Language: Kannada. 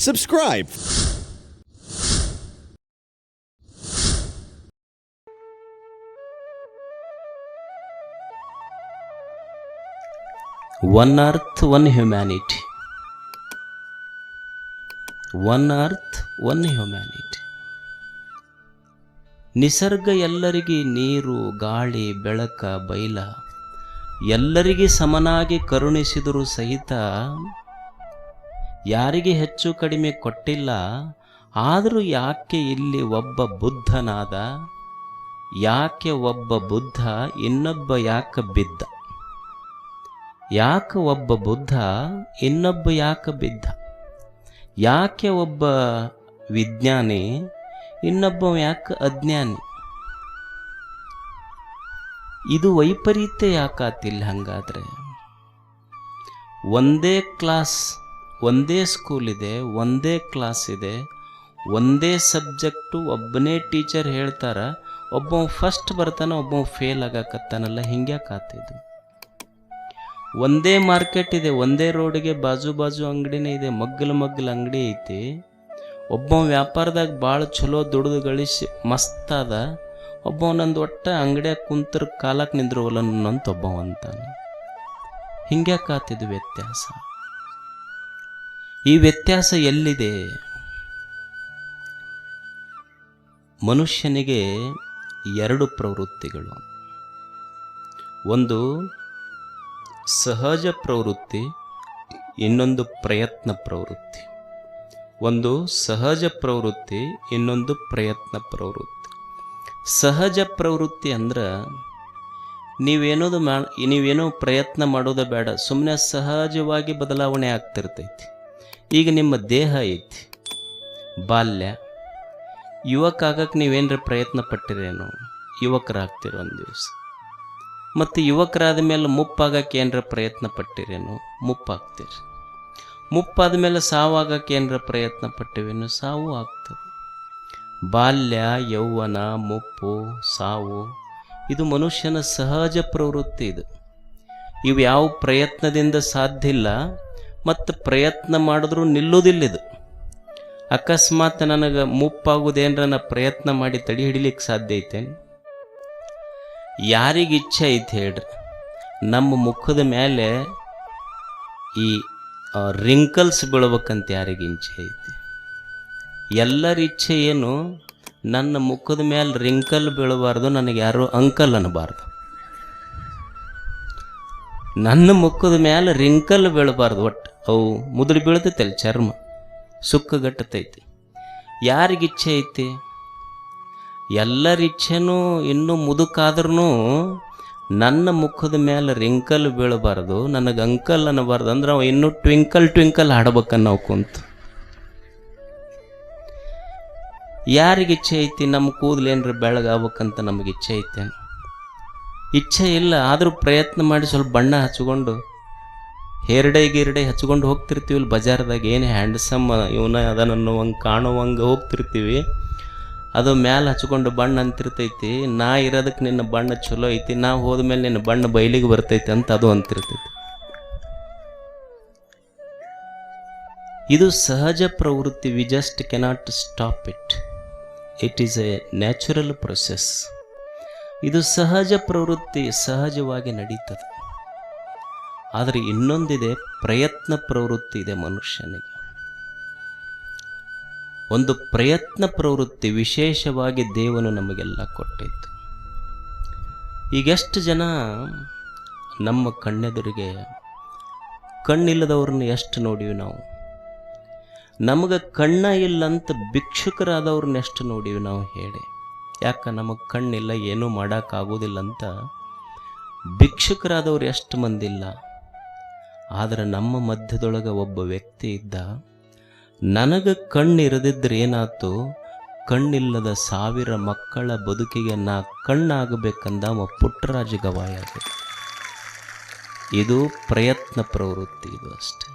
Subscribe. One earth one humanity one earth one humanity ನಿಸರ್ಗ ಎಲ್ಲರಿಗೆ ನೀರು, ಗಾಳಿ, ಬೆಳಕ, ಬೈಲ, ಎಲ್ಲರಿಗೆ ಸಮನಾಗಿ ಕರುಣಿಸಿದರೂ ಸಹಿತ ಯಾರಿಗೆ ಹೆಚ್ಚು ಕಡಿಮೆ ಕೊಟ್ಟಿಲ್ಲ, ಆದರೂ ಯಾಕೆ ಇಲ್ಲಿ ಒಬ್ಬ ಬುದ್ಧನಾದ? ಯಾಕೆ ಒಬ್ಬ ಬುದ್ಧ, ಇನ್ನೊಬ್ಬ ಯಾಕೆ ಬಿದ್ದ? ಯಾಕೆ ಒಬ್ಬ ಬುದ್ಧ, ಇನ್ನೊಬ್ಬ ಯಾಕೆ ಬಿದ್ದ? ಯಾಕೆ ಒಬ್ಬ ವಿಜ್ಞಾನಿ, ಇನ್ನೊಬ್ಬ ಯಾಕೆ ಅಜ್ಞಾನಿ? ಇದು ವೈಪರೀತ್ಯ ಯಾಕಾತಿಲ್ಲ ಹಂಗಾದ್ರೆ? ಒಂದೇ ಕ್ಲಾಸ್ ಒಂದೇ ಸ್ಕೂಲ್ ಇದೆ, ಒಂದೇ ಕ್ಲಾಸ್ ಇದೆ, ಒಂದೇ ಸಬ್ಜೆಕ್ಟು ಒಬ್ಬನೇ ಟೀಚರ್ ಹೇಳ್ತಾರ ಒಬ್ಬ ಫಸ್ಟ್ ಬರ್ತಾನೆ ಒಬ್ಬ ಫೇಲ್ ಆಗಕತ್ತಾನಲ್ಲ ಕಾತಿದ್ದು ಒಂದೇ ಮಾರ್ಕೆಟ್ ಇದೆ, ಒಂದೇ ರೋಡಿಗೆ ಬಾಜು ಬಾಜು ಅಂಗಡಿನೇ ಇದೆ, ಮಗ್ಗಲು ಮಗ್ಗಲು ಅಂಗಡಿ ಐತಿ. ಒಬ್ಬ ವ್ಯಾಪಾರದಾಗ ಭಾಳ ಚಲೋ ದುಡ್ದು ಗಳಿಸಿ ಮಸ್ತ್ ಅದ ಒಬ್ಬ ನಂದು ಒಟ್ಟ ಅಂಗಡಿಯಾಗ ಕುಂತರ ಕಾಲಕ್ಕೆ ನಿಂದ್ರವಲ್ಲ ಅಂತ ಒಬ್ಬ ಅಂತಾನೆ ಹಿಂಗ್ಯಾಕಾತಿದ್ದು ವ್ಯತ್ಯಾಸ. ಈ ವ್ಯತ್ಯಾಸ ಎಲ್ಲಿದೆ? ಮನುಷ್ಯನಿಗೆ ಎರಡು ಪ್ರವೃತ್ತಿಗಳು. ಒಂದು ಸಹಜ ಪ್ರವೃತ್ತಿ, ಇನ್ನೊಂದು ಪ್ರಯತ್ನ ಪ್ರವೃತ್ತಿ. ಒಂದು ಸಹಜ ಪ್ರವೃತ್ತಿ, ಇನ್ನೊಂದು ಪ್ರಯತ್ನ ಪ್ರವೃತ್ತಿ. ಸಹಜ ಪ್ರವೃತ್ತಿ ಅಂದ್ರೆ ನೀವೇನೋದು ಮಾ, ನೀವೇನೋ ಪ್ರಯತ್ನ ಮಾಡೋದು ಬೇಡ ಸುಮ್ಮನೆ ಸಹಜವಾಗಿ ಬದಲಾವಣೆ ಆಗ್ತಿರ್ತೈತಿ. ಈಗ ನಿಮ್ಮ ದೇಹ ಐತಿ. ಬಾಲ್ಯ ಯುವಕ ಆಗಕ್ಕೆ ನೀವೇನರ ಪ್ರಯತ್ನ ಪಟ್ಟಿರೇನು? ಯುವಕರಾಗ್ತೀರ ಒಂದು ದಿವಸ. ಮತ್ತು ಯುವಕರಾದ ಮೇಲೆ ಮುಪ್ಪಾಗಕ್ಕೆ ಏನರ ಪ್ರಯತ್ನ ಪಟ್ಟಿರೇನು? ಮುಪ್ಪಾಗ್ತೀರಿ. ಮುಪ್ಪಾದ ಮೇಲೆ ಸಾವಾಗಕ್ಕೆ ಏನರ ಪ್ರಯತ್ನ ಪಟ್ಟಿವೇನು? ಸಾವು ಆಗ್ತದೆ. ಬಾಲ್ಯ, ಯೌವನ, ಮುಪ್ಪು, ಸಾವು, ಇದು ಮನುಷ್ಯನ ಸಹಜ ಪ್ರವೃತ್ತಿ ಇದು. ಇವು ಯಾವ ಪ್ರಯತ್ನದಿಂದ ಸಾಧ್ಯ ಇಲ್ಲ ಮತ್ತು ಪ್ರಯತ್ನ ಮಾಡಿದ್ರೂ ನಿಲ್ಲೋದಿಲ್ಲ ಇದು ಅಕಸ್ಮಾತ್ ನನಗೆ ಮುಪ್ಪಾಗೋದೇನ್ರ ನಾ ಪ್ರಯತ್ನ ಮಾಡಿ ತಡಿ ಹಿಡಿಲಿಕ್ಕೆ ಸಾಧ್ಯ ಐತೆ ಯಾರಿಗೆ ಇಚ್ಛೆ ಐತೆ ಹೇಳ್ರಿ. ನಮ್ಮ ಮುಖದ ಮೇಲೆ ಈ ರಿಂಕಲ್ಸ್ ಬೀಳ್ಬೇಕಂತ ಯಾರಿಗೆ ಇಚ್ಛೆ ಐತಿ? ಎಲ್ಲರ ಇಚ್ಛೆ ಏನು, ನನ್ನ ಮುಖದ ಮೇಲೆ ರಿಂಕಲ್ ಬೀಳಬಾರ್ದು, ನನಗೆ ಯಾರು ಅಂಕಲ್ ಅನ್ನಬಾರ್ದು ನನ್ನ ಮುಖದ ಮೇಲೆ ರಿಂಕಲ್ ಬೀಳಬಾರ್ದು ಒಟ್ಟು. ಅವು ಮುದುಡಿ ಬೀಳ್ತೈತಲ್ಲ ಚರ್ಮ. ಸುಕ್ಕಗಟ್ಟತೈತಿ. ಯಾರಿಗೆ ಇಚ್ಛೆ ಐತಿ? ಎಲ್ಲರ ಇಚ್ಛೆನೂ ಇನ್ನೂ ಮುದುಕಾದ್ರೂ ನನ್ನ ಮುಖದ ಮೇಲೆ ರಿಂಕಲ್ ಬೀಳಬಾರ್ದು, ನನಗೆ ಅಂಕಲ್ ಅನ್ನಬಾರ್ದು, ಅಂದ್ರೆ ಅವ ಇನ್ನೂ ಟ್ವಿಂಕಲ್ ಟ್ವಿಂಕಲ್ ಹಾಡ್ಬೇಕನ್ನ ನಾವು ಕುಂತು. ಯಾರಿಗೆ ಇಚ್ಛೆ ಐತಿ? ನಮ್ಮ ಕೂದಲೇನ್ರ ಬೆಳಗಾಗ್ಬೇಕಂತ ನಮಗೆ ಇಚ್ಛೆ ಐತೆ ಇಚ್ಛೆ ಇಲ್ಲ, ಆದರೂ ಪ್ರಯತ್ನ ಮಾಡಿ ಸ್ವಲ್ಪ ಬಣ್ಣ ಹಚ್ಕೊಂಡು ಹೇರ್ಡೆ ಗಿರ್ಡೆ ಹಚ್ಕೊಂಡು ಹೋಗ್ತಿರ್ತೀವಿ ಬಜಾರ್ದಾಗ. ಏನು ಹ್ಯಾಂಡ್ಸಮ್, ಇವನ ಅದನ್ನು ಹಂಗೆ ಕಾಣುವಂಗೆ ಹೋಗ್ತಿರ್ತೀವಿ. ಅದು ಮ್ಯಾಲೆ ಹಚ್ಕೊಂಡು ಬಣ್ಣ ಅಂತಿರ್ತೈತಿ. ನಾ ಇರೋದಕ್ಕೆ ನಿನ್ನ ಬಣ್ಣ ಚಲೋ ಐತಿ, ನಾ ಹೋದ್ಮೇಲೆ ನಿನ್ನ ಬಣ್ಣ ಬಯಲಿಗೆ ಬರ್ತೈತಿ ಅಂತ ಅದು ಅಂತಿರ್ತೈತಿ. ಇದು ಸಹಜ ಪ್ರವೃತ್ತಿ we just cannot stop it it is a natural process ಇದು ಸಹಜ ಪ್ರವೃತ್ತಿ ಸಹಜವಾಗಿ ನಡೀತದೆ. ಆದರೆ ಇನ್ನೊಂದಿದೆ ಪ್ರಯತ್ನ ಪ್ರವೃತ್ತಿ ಇದೆ ಮನುಷ್ಯನಿಗೆ. ಒಂದು ಪ್ರಯತ್ನ ಪ್ರವೃತ್ತಿ ವಿಶೇಷವಾಗಿ ದೇವನು ನಮಗೆಲ್ಲ ಕೊಟ್ಟಿತ್ತು ಈಗೆಷ್ಟು ಜನ ನಮ್ಮ ಕಣ್ಣೆದುರಿಗೆ ಕಣ್ಣಿಲ್ಲದವ್ರನ್ನ ಎಷ್ಟು ನೋಡಿವಿ ನಾವು? ನಮಗೆ ಕಣ್ಣ ಇಲ್ಲಂತ ಭಿಕ್ಷುಕರಾದವ್ರನ್ನ ಎಷ್ಟು ನೋಡಿವಿ ನಾವು ಹೇಳಿ. ಯಾಕೆ ನಮಗೆ ಕಣ್ಣಿಲ್ಲ, ಏನೂ ಮಾಡೋಕ್ಕಾಗೋದಿಲ್ಲ ಅಂತ ಭಿಕ್ಷುಕರಾದವ್ರು ಎಷ್ಟು ಮಂದಿಲ್ಲ. ಆದರೆ ನಮ್ಮ ಮಧ್ಯದೊಳಗೆ ಒಬ್ಬ ವ್ಯಕ್ತಿ ಇದ್ದ. ನನಗೆ ಕಣ್ಣಿರದಿದ್ರೆ ಏನಾಯ್ತು ಕಣ್ಣಿಲ್ಲದ ಸಾವಿರ ಮಕ್ಕಳ ಬದುಕಿಗೆ ನಾ ಕಣ್ಣಾಗಬೇಕಂದ ಅವ ಪುಟ್ಟರಾಜ ಗವಾಯ ಇದು ಪ್ರಯತ್ನ ಪ್ರವೃತ್ತಿ ಇದು ಅಷ್ಟೆ.